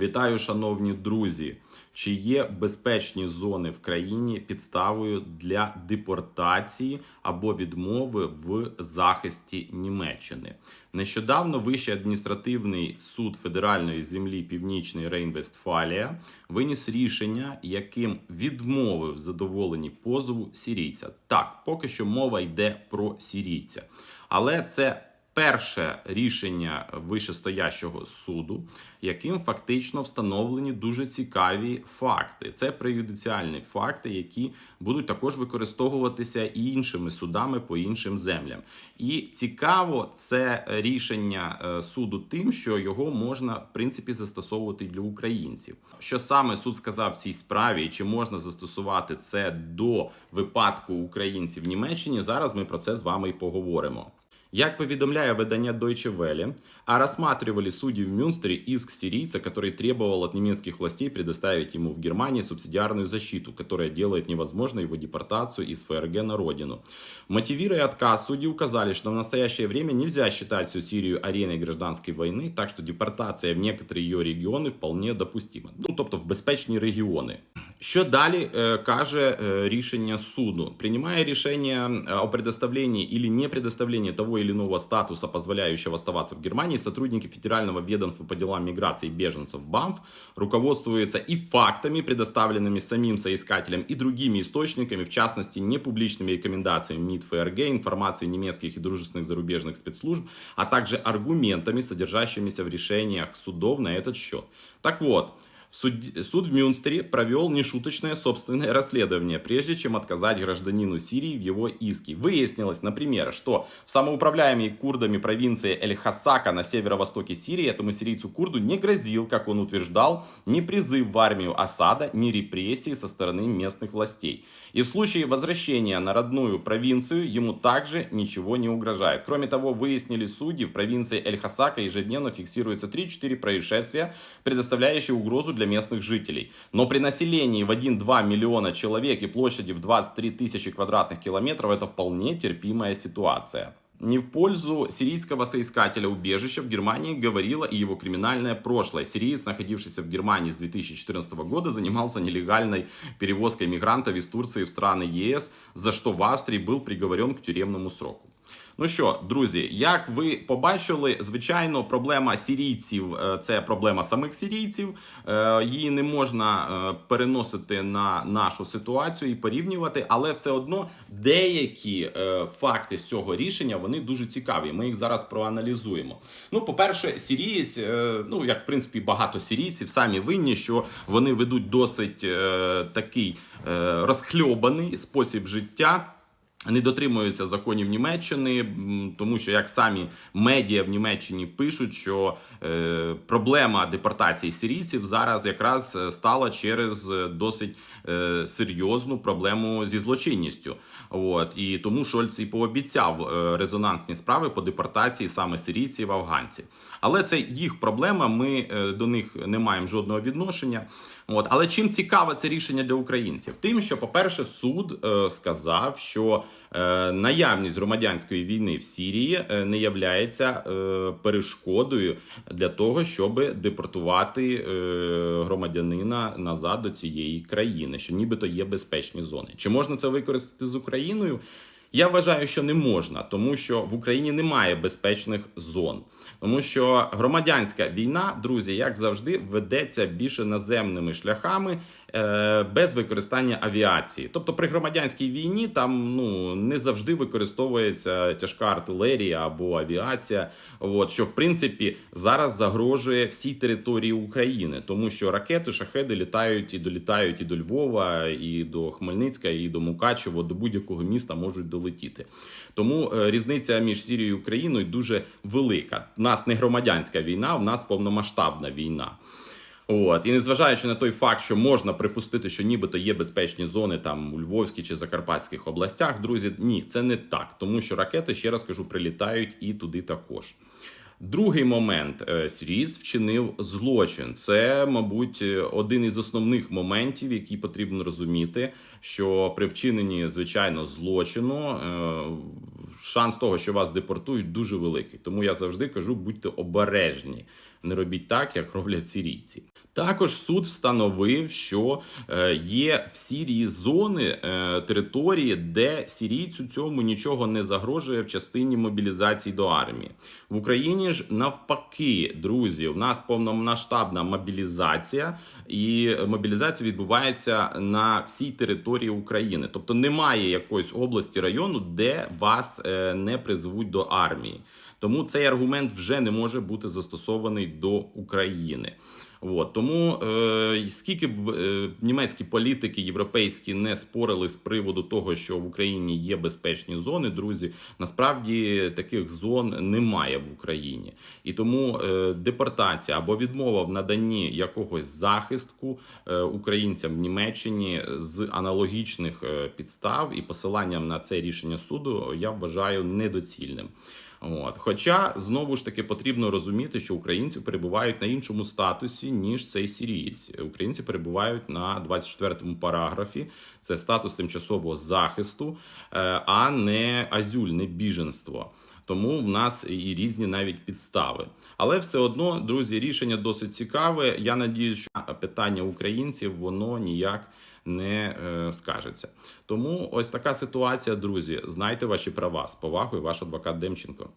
Вітаю, шановні друзі! Чи є безпечні зони в країні підставою для депортації або відмови в захисті Німеччини? Нещодавно Вищий адміністративний суд федеральної землі Північний Рейн-Вестфалія виніс рішення, яким відмовив в задоволенні позову сірійця. Так, поки що мова йде про сірійця, але це перше рішення вищестоящого суду, яким фактично встановлені дуже цікаві факти. Це преюдиціальні факти, які будуть також використовуватися і іншими судами по іншим землям. І цікаво це рішення е, суду тим, що його можна в принципі застосовувати для українців. Що саме суд сказав в цій справі, чи можна застосувати це до випадку українців в Німеччині? Зараз ми про це з вами і поговоримо. Як повідомляє видання Deutsche Welle, а рассматривали судьи в Мюнстере иск сирийца, который требовал от немецких властей предоставить ему в Германии субсидиарную защиту, которая делает невозможной его депортацию из ФРГ на родину. Мотивируя отказ, судьи указали, что в настоящее время нельзя считать всю Сирию ареной гражданской войны, так что депортация в некоторые ее регионы вполне допустима. Ну, тобто в безпечні регіони. Що далі каже рішення суду? Принимая решение о предоставлении или не предоставлении того или иного статуса, позволяющего оставаться в Германии, сотрудники Федерального ведомства по делам миграции и беженцев БАМФ руководствуются и фактами, предоставленными самим соискателем, и другими источниками, в частности, непубличными рекомендациями МИД ФРГ, информацией немецких и дружественных зарубежных спецслужб, а также аргументами, содержащимися в решениях судов на этот счет. Так вот, Суд, суд в Мюнстере провел нешуточное собственное расследование, прежде чем отказать гражданину Сирии в его иске. Выяснилось, например, что в самоуправляемой курдами провинции Эль-Хасака на северо-востоке Сирии этому сирийцу-курду не грозил, как он утверждал, ни призыв в армию Асада, ни репрессии со стороны местных властей. И в случае возвращения на родную провинцию ему также ничего не угрожает. Кроме того, выяснили судьи, в провинции Эль-Хасака ежедневно фиксируется 3-4 происшествия, предоставляющие угрозу для местных жителей. Но при населении в 1-2 миллиона человек и площади в 23 тысячи квадратных километров это вполне терпимая ситуация. Не в пользу сирийского соискателя убежища в Германии говорило и его криминальное прошлое. Сириец, находившийся в Германии с 2014 года, занимался нелегальной перевозкой мигрантов из Турции в страны ЕС, за что в Австрии был приговорен к тюремному сроку. Ну що, друзі, як ви побачили, звичайно, проблема сірійців е, це проблема самих сірійців. Е, Її не можна е, переносити на нашу ситуацію і порівнювати, але все одно деякі факти з цього рішення вони дуже цікаві. Ми їх зараз проаналізуємо. Ну, по-перше, сірієць, ну як в принципі багато сірійців, самі винні, що вони ведуть досить такий розхльобаний спосіб життя. Не дотримуються законів Німеччини, тому що як самі медіа в Німеччині пишуть, що е, проблема депортації сирійців зараз якраз е, стала через е, досить е, серйозну проблему зі злочинністю. От і тому Шольц і пообіцяв е, резонансні справи по депортації саме сирійців афганців. Але це їх проблема. Ми до них не маємо жодного відношення. От але чим цікаве це рішення для українців? Тим, що, по-перше, суд е, сказав, що е, наявність громадянської війни в Сірії е, не являється е, перешкодою для того, щоб депортувати е, громадянина назад до цієї країни, що нібито є безпечні зони. Чи можна це використати з Україною? Я вважаю, що не можна, тому що в Україні немає безпечних зон. Тому що громадянська війна, друзі, як завжди, ведеться більше наземними шляхами е, без використання авіації. Тобто при громадянській війні там ну не завжди використовується тяжка артилерія або авіація. От що в принципі зараз загрожує всій території України, тому що ракети, шахеди літають і долітають і до Львова, і до Хмельницька, і до Мукачево, до будь-якого міста можуть долетіти. Тому е, різниця між Сірією і Україною дуже велика. У нас не громадянська війна, у нас повномасштабна війна. От і незважаючи на той факт, що можна припустити, що нібито є безпечні зони там у Львовській чи Закарпатських областях, друзі, ні, це не так, тому що ракети, ще раз кажу, прилітають і туди також. Другий момент Сріз вчинив злочин. Це, мабуть, е, один із основних моментів, які потрібно розуміти, що при вчиненні звичайно злочину е, шанс того, що вас депортують, дуже великий. Тому я завжди кажу: будьте обережні, не робіть так, як роблять сірійці. Також суд встановив, що е, є в Сірії зони е, території, де сірійцю цьому нічого не загрожує в частині мобілізації до армії. В Україні ж навпаки, друзі, у нас повномасштабна мобілізація, і мобілізація відбувається на всій території України. Тобто немає якоїсь області району, де вас е, не призвуть до армії. Тому цей аргумент вже не може бути застосований до України. От тому е, скільки б е, німецькі політики європейські не спорили з приводу того, що в Україні є безпечні зони, друзі, насправді таких зон немає в Україні, і тому е, депортація або відмова в наданні якогось захистку е, українцям в Німеччині з аналогічних е, підстав і посиланням на це рішення суду я вважаю недоцільним. От. Хоча знову ж таки потрібно розуміти, що українці перебувають на іншому статусі, ніж цей сірієць. Українці перебувають на 24-му параграфі. Це статус тимчасового захисту, е, а не азюль, не біженство. Тому в нас і різні навіть підстави. Але все одно, друзі, рішення досить цікаве. Я надію, що питання українців воно ніяк не е, скажеться. Тому ось така ситуація, друзі. Знайте ваші права з повагою, ваш адвокат Демченко.